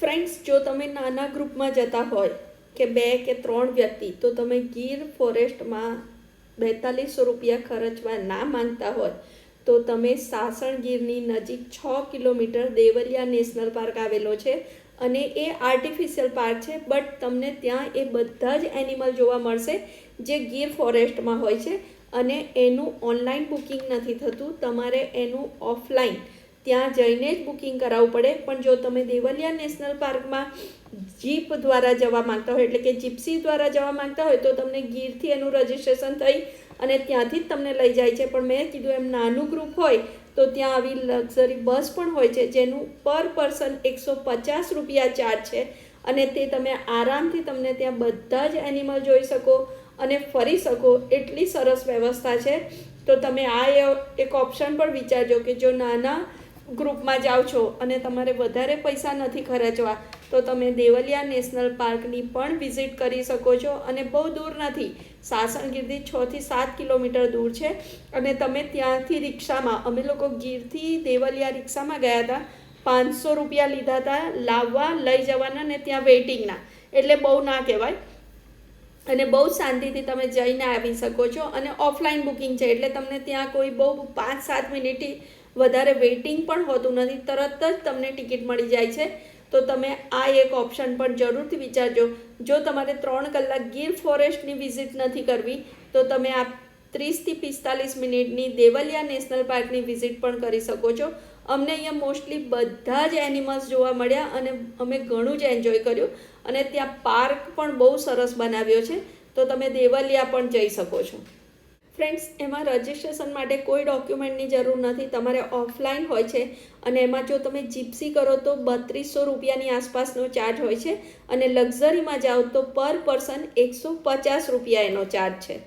Friends જો તમે નાના ગ્રુપમાં જતા હોય કે બે કે ત્રણ વ્યક્તિ, તો તમે ગીર ફોરેસ્ટમાં બેતાલીસો રૂપિયા ખર્ચવા ના માંગતા હોય, તો તમે સાસણ ગીરની નજીક છ કિલોમીટર દેવલિયા નેશનલ પાર્ક આવેલો છે અને એ આર્ટિફિશિયલ પાર્ક છે, બટ તમને ત્યાં એ બધા જ એનિમલ જોવા મળશે જે ગીર ફોરેસ્ટમાં હોય છે અને એનું ઓનલાઈન બુકિંગ નથી થતું. તમારે એનું ઓફલાઈન ત્યાં જઈને જ બુકિંગ કરાવવું પડે. પણ જો તમે દેવલિયા નેશનલ પાર્કમાં જીપ દ્વારા જવા માંગતા હોય, એટલે કે જીપ્સી દ્વારા જવા માંગતા હોય, તો તમને ગીરથી એનું રજિસ્ટ્રેશન થઈ અને ત્યાંથી જ તમને લઈ જાય છે. પણ મેં કીધું એમ નાનું ગ્રુપ હોય, તો ત્યાં આવી લક્ઝરી બસ પણ હોય છે, જેનું પર પર્સન એકસો પચાસ રૂપિયા ચાર્જ છે. અને તે તમે આરામથી તમને ત્યાં બધા જ એનિમલ જોઈ શકો અને ફરી શકો. એટલી સરસ વ્યવસ્થા છે. તો તમે આ એક ઓપ્શન પણ વિચારજો કે જો નાના ગ્રુપમાં જાઓ છો અને તમારે વધારે પૈસા નથી ખર્ચવા, તો તમે દેવલિયા નેશનલ પાર્કની પણ વિઝિટ કરી શકો છો અને બહુ દૂર નથી. સાસણગીરથી છથી સાત કિલોમીટર દૂર છે અને તમે ત્યાંથી રિક્ષામાં, અમે લોકો ગીરથી દેવલિયા રિક્ષામાં ગયા હતા, પાંચસો રૂપિયા લીધા હતા લાવવા લઈ જવાના ને ત્યાં વેઇટિંગના. એટલે બહુ ના કહેવાય. અને બહુ શાંતિથી તમે જઈને આવી શકો છો. અને ઓફલાઈન બુકિંગ છે, એટલે તમને ત્યાં કોઈ બહુ પાંચ સાત મિનિટથી વધારે વેઇટિંગ પણ હોતું નથી. તરત જ તમને ટિકિટ મળી જાય છે. તો તમે આ એક ઓપ્શન પણ જરૂરથી વિચારજો. જો તમારે ત્રણ કલાક ગીર ફોરેસ્ટની વિઝિટ નથી કરવી, તો તમે આ ત્રીસથી પિસ્તાલીસ મિનિટની દેવલિયા નેશનલ પાર્કની વિઝિટ પણ કરી શકો છો. અમને અહીંયા મોસ્ટલી બધા જ એનિમલ્સ જોવા મળ્યા અને અમે ઘણું જ એન્જોય કર્યું. અને ત્યાં પાર્ક પણ બહુ સરસ બનાવ્યો છે. તો તમે દેવલિયા પણ જઈ શકો છો. ફ્રેન્ડ્સ, એમાં રજિસ્ટ્રેશન માટે કોઈ ડોક્યુમેન્ટની જરૂર નથી. તમારે ઓફલાઈન હોય છે અને એમાં જો તમે જીપ્સી કરો તો બત્રીસો રૂપિયાની આસપાસનો ચાર્જ હોય છે અને લક્ઝરીમાં જાઓ તો પર પર્સન એકસો પચાસ રૂપિયા એનો ચાર્જ છે.